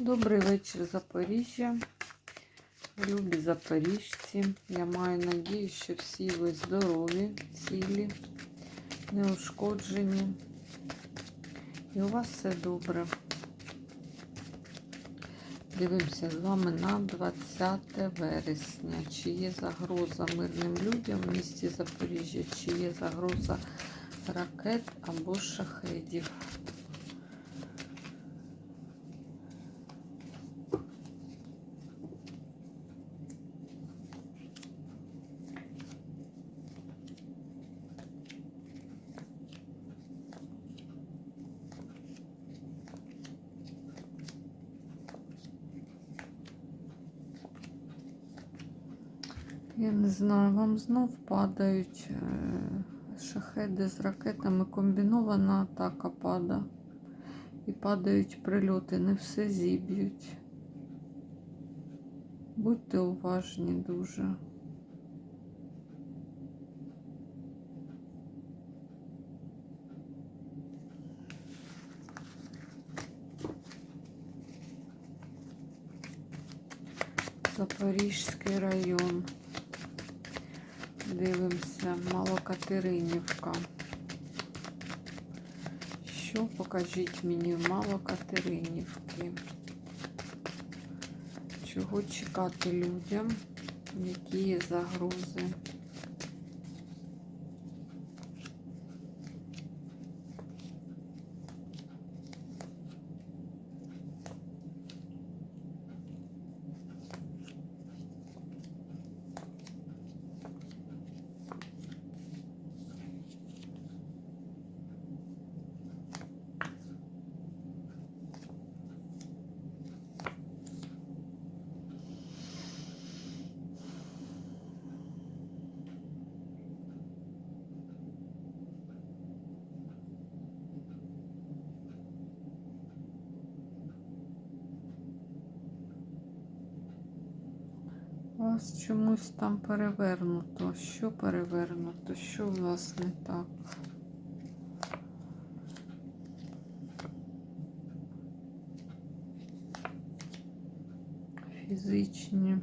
Добрий вечір, Запоріжжя. Любі запоріжці. Я маю надію, що всі ви здорові, цілі, неушкоджені. І у вас все добре. Дивимося з вами на 20 вересня. Чи є загроза мирним людям в місті Запоріжжя, чи є загроза ракет або шахедів. Я не знаю, вам знов падають е, шахеди з ракетами. Комбінована атака пада. І падають прильоти, не все зіб'ють. Будьте уважні дуже. Запорізький район. Дивимося, Малокатеринівка. Що покажіть мені в Малокатеринівки? Чого чекати людям? Які є загрози? У вас чомусь там перевернуто. Що перевернуто? Що у вас не так? Фізичні.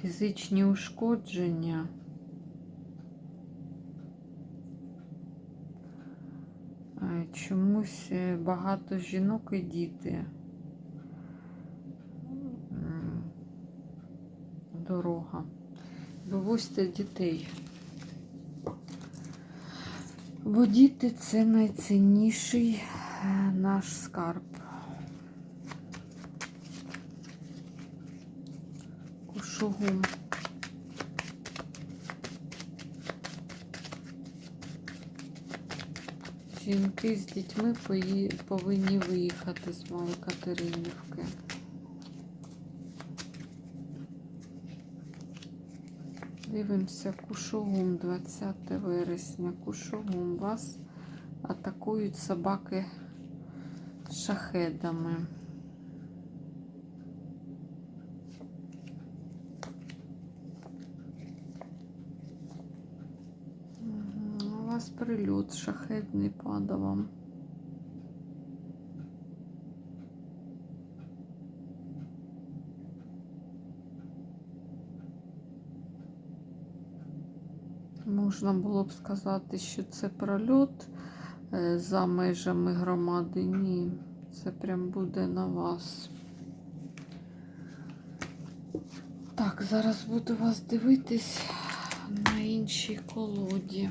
Фізичні ушкодження. Е, Чомусь е, багато жінок і діти. М, Дорога. Вивозьте дітей. Бо діти це найцінніший е, наш скарб. Кушугум. Жінки з дітьми повинні виїхати з Малокатеринівки. Дивимося, Кушугум, 20 вересня. Кушугум. Вас атакують собаки шахедами. У вас прильот шахедний падав вам. Можна було б сказати, що це прольот е, за межами громади. Ні, це прям буде на вас. Так, зараз буду вас дивитись на іншій колоді.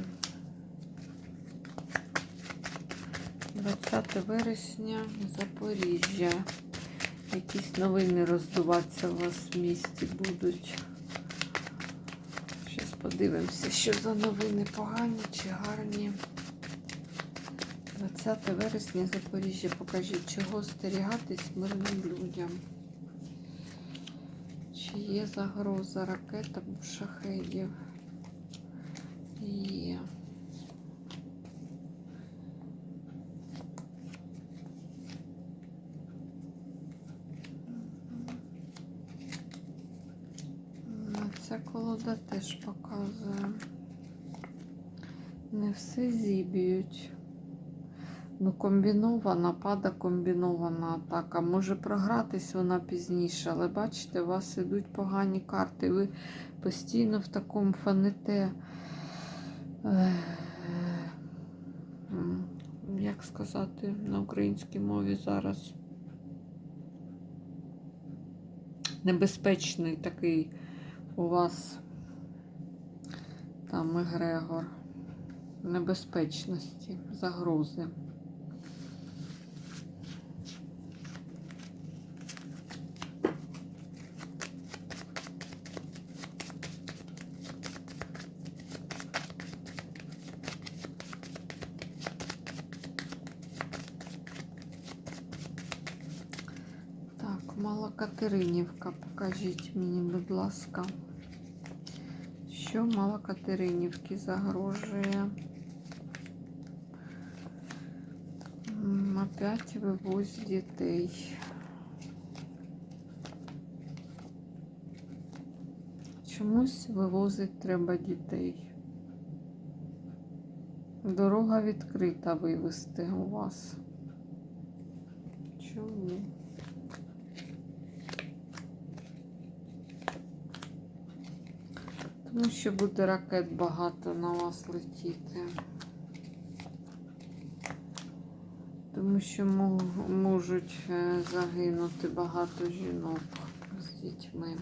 20 вересня, Запоріжжя. Якісь новини роздуватися у вас в місті будуть. Подивимося, що за новини погані чи гарні. 20 вересня Запоріжжя. Покажіть, чого стерігатись мирним людям. Чи є загроза ракетам шахедів? Є. теж показує. Не все зіб'ють. Ну, комбінована, пада комбінована атака. Може програтись вона пізніше, але бачите, у вас ідуть погані карти. Ви постійно в такому фаните. Як сказати на українській мові зараз? Небезпечний такий у вас там егрегор небезпечності, загрози. Так, Мала Катеринівка, покажіть мені, будь ласка, що Мала Катеринівки загрожує. Опять вивозь дітей. Чомусь вивозить треба дітей. Дорога відкрита вивезти у вас. Чому? Тому що буде ракет багато на вас летіти. Тому що можуть е, загинути багато жінок з дітьми.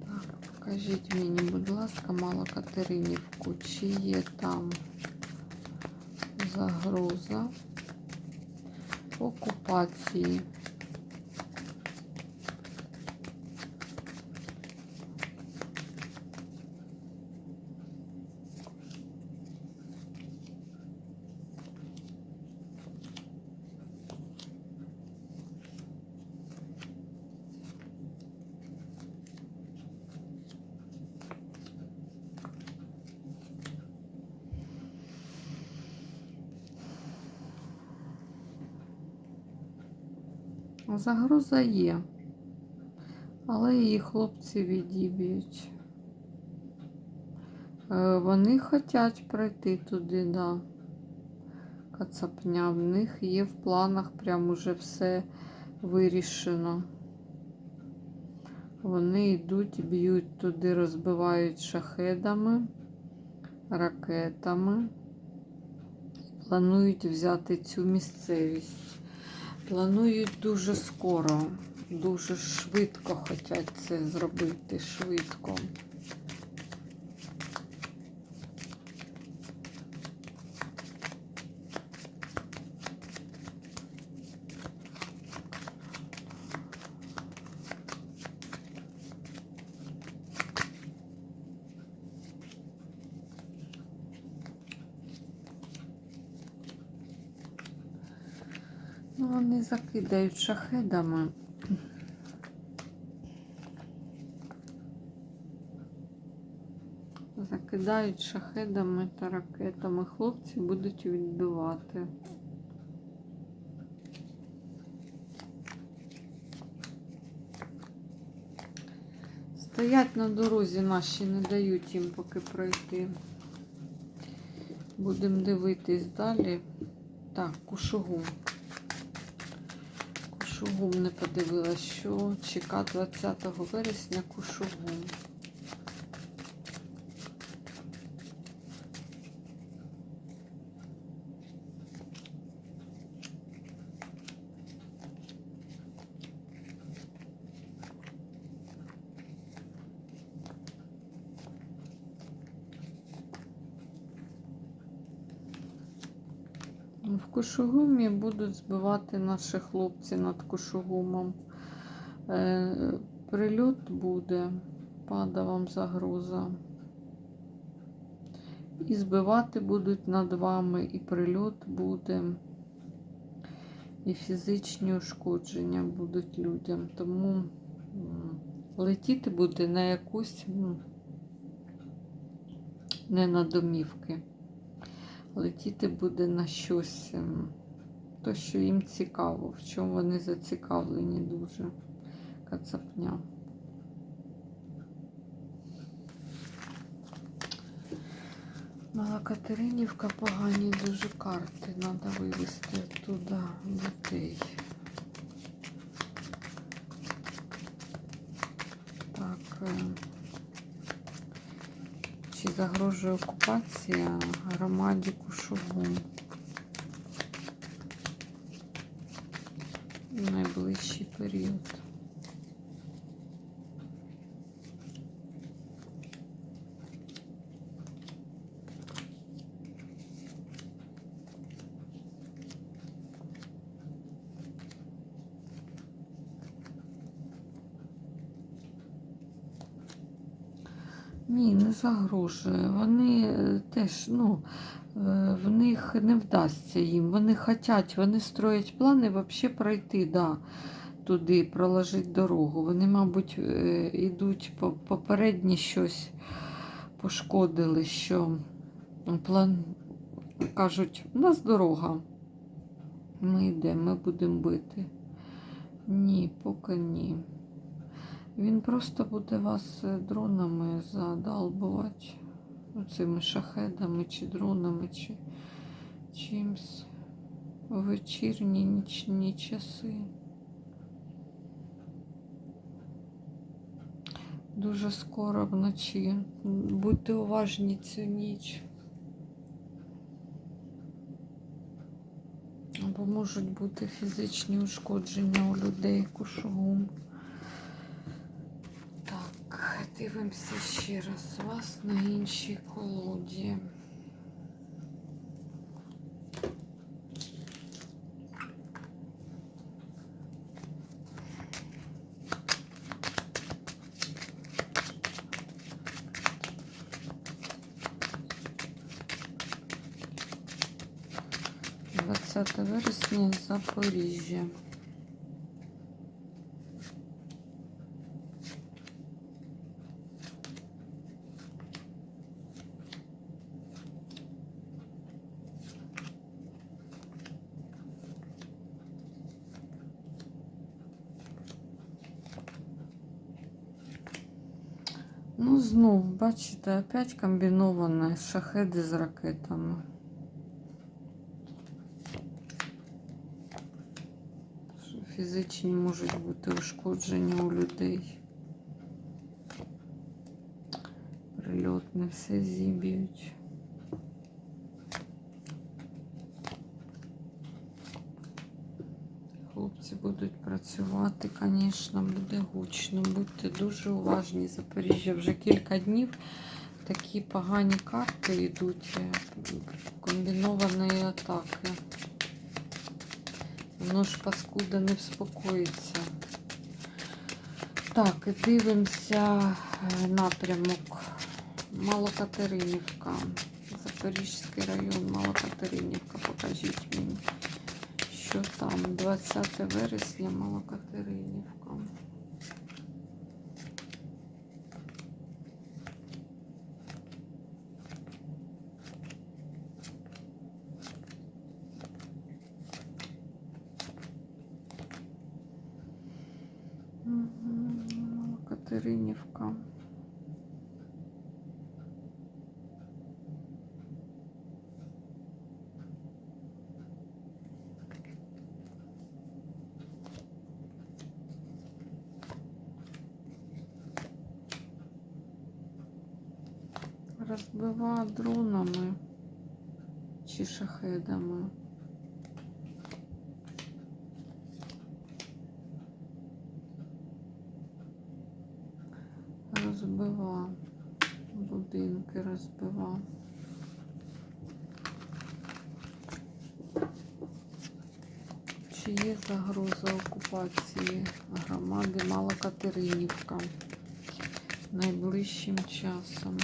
Так, покажіть мені, будь ласка, Мала Катеринівку, чи є там загроза окупації. Загроза є, але її хлопці відіб'ють. Е, Вони хочуть пройти туди, да. Кацапня. В них є в планах прям уже все вирішено. Вони йдуть, б'ють туди, розбивають шахедами, ракетами. Планують взяти цю місцевість. Планують дуже скоро, дуже швидко хочуть це зробити швидко. Ну, вони закидають шахедами. Закидають шахедами та ракетами. Хлопці будуть відбивати. Стоять на дорозі наші, не дають їм поки пройти. Будемо дивитись далі. Так, кушугум. Кушугум не подивилась, що чека 20 вересня кушугум. В Кушугумі будуть збивати наші хлопці над Кушугумом. Е, прильот буде, пада вам загроза. І збивати будуть над вами, і прильот буде, і фізичні ушкодження будуть людям. Тому летіти буде на якусь не на домівки летіти буде на щось, ем, то, що їм цікаво, в чому вони зацікавлені дуже кацапня. Мала Катеринівка погані дуже карти. Треба вивезти туди дітей. Так. Чи загрожує окупація громаді Кушугу в найближчий період. Ні, не загрожує. Вони е, теж, ну, е, в них не вдасться їм. Вони хочуть, вони строять плани взагалі пройти, да, туди, проложити дорогу. Вони, мабуть, е, йдуть по попередні щось пошкодили, що план кажуть, у нас дорога. Ми йдемо, ми будемо бити. Ні, поки ні. Він просто буде вас е, дронами задалбувати. Цими шахедами чи дронами, чи чимсь у вечірні нічні часи. Дуже скоро вночі. Будьте уважні цю ніч. Або можуть бути фізичні ушкодження у людей кушугум. Дивимося ще раз вас на іншій колоді. Двадцяте вересня Запоріжжя. Ну, знов, бачите, опять комбіноване шахеди з ракетами. Фізичні можуть бути ушкодження у людей. Прильотне все зіб'ють. Хлопці будуть працювати, звісно, буде гучно. Будьте дуже уважні. Запоріжжя вже кілька днів. Такі погані карти йдуть е, комбінованої атаки. Воно ж паскуда не вспокоїться. Так, і дивимося е, напрямок Малокатеринівка. Запорізький район, Малокатеринівка. Покажіть мені. Що там? 20 вересня, Малокатеринівка. Малокатеринівка. Розбива дронами чи шахедами. Розбива будинки, розбива. Чи є загроза окупації громади Малокатеринівка найближчим часом?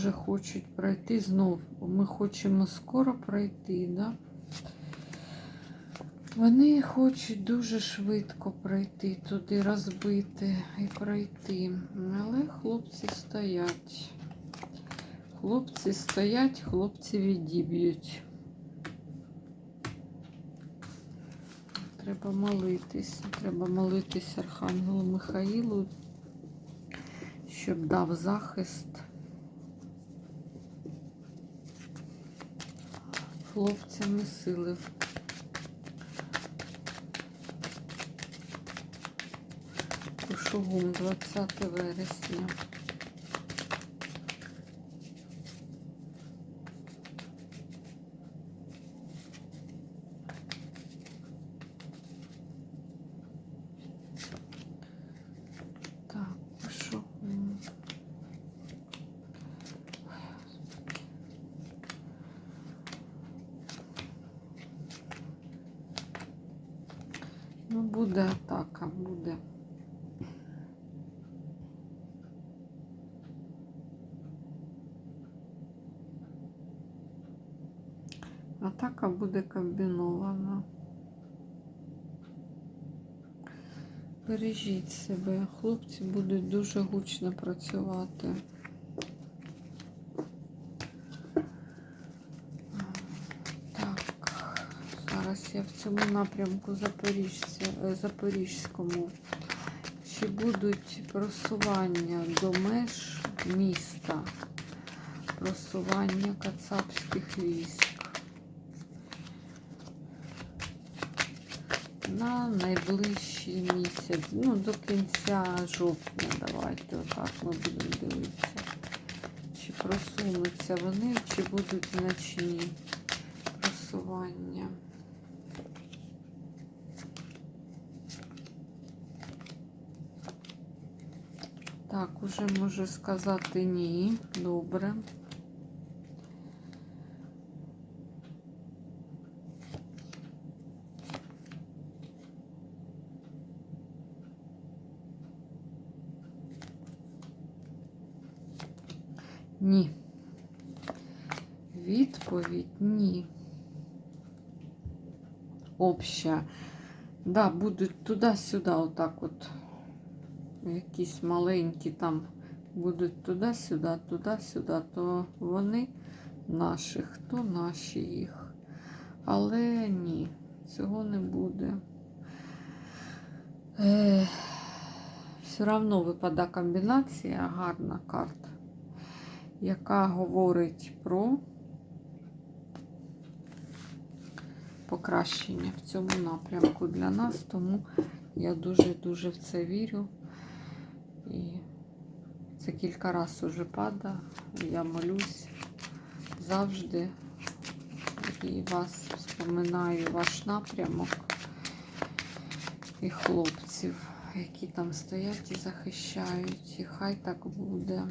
Дуже хочуть пройти знов. Ми хочемо скоро пройти, да? Вони хочуть дуже швидко пройти туди, розбити і пройти. Але хлопці стоять. Хлопці стоять, хлопці відіб'ють. Треба молитись. Треба молитись Архангелу Михаїлу, щоб дав захист. Хлопцям силив. сили. Пошугум 20 вересня. Так, пошугум. Ну, буде атака, буде. Атака буде комбінована. Бережіть себе, хлопці будуть дуже гучно працювати. Так, я в цьому напрямку е, Запорізькому. Чи будуть просування до меж міста, просування кацапських військ? на найближчий місяць, ну, до кінця жовтня, давайте отак ми будемо дивитися. Чи просунуться вони, чи будуть значні просування. Так, уже можу сказати ні. Добре. Ні. Відповідь ні. Обща. Да, будуть туди-сюди, отак от. Якісь маленькі там будуть туди-сюди, туди-сюди, то вони наші, хто наші їх. Але ні, цього не буде. Е, все одно випадає комбінація, гарна карта яка говорить про покращення в цьому напрямку для нас, тому я дуже-дуже в це вірю. Це кілька разів уже падає. Я молюсь завжди і вас вспоминаю ваш напрямок і хлопців, які там стоять і захищають. І хай так буде.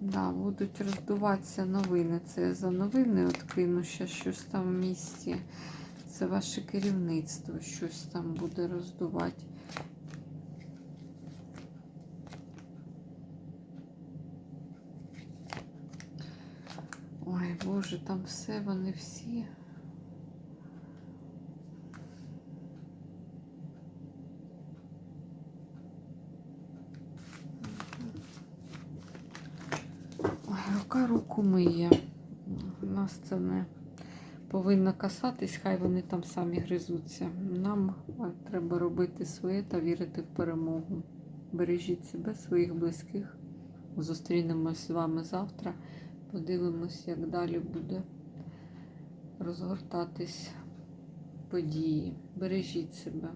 Да, будуть роздуватися новини. Це я за новини от кину ще щось там в місті. Це ваше керівництво щось там буде роздувати. Боже, там все, вони всі. Рука руку миє. Нас це не повинно касатись, хай вони там самі гризуться. Нам треба робити своє та вірити в перемогу. Бережіть себе, своїх близьких. Зустрінемось з вами завтра. Подивимось, як далі буде розгортатись події. Бережіть себе.